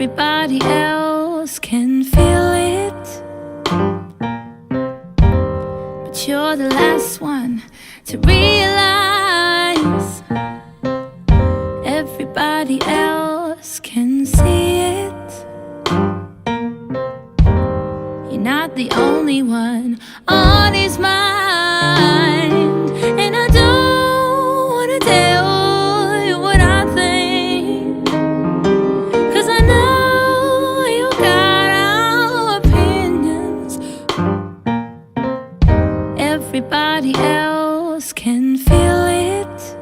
Everybody else can feel it. But you're the last one to realize. Everybody else can see it. You're not the only one on his mind. Everybody else can feel it.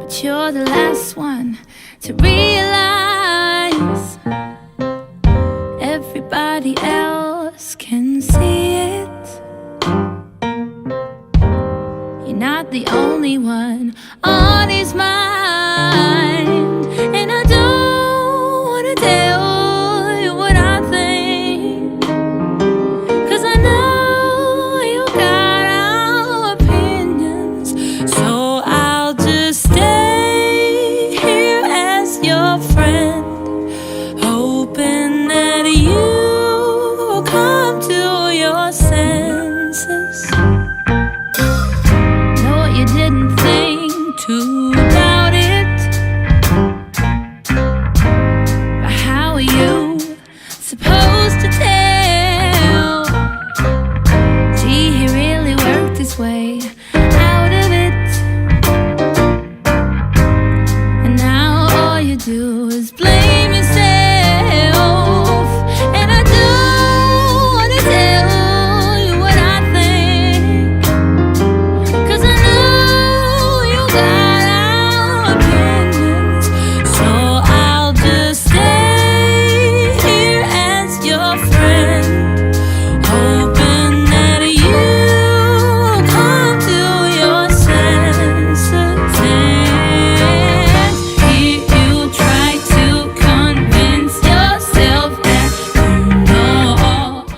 But you're the last one to realize. Everybody else can see it. You're not the only one on his mind. Senses. No, you didn't think too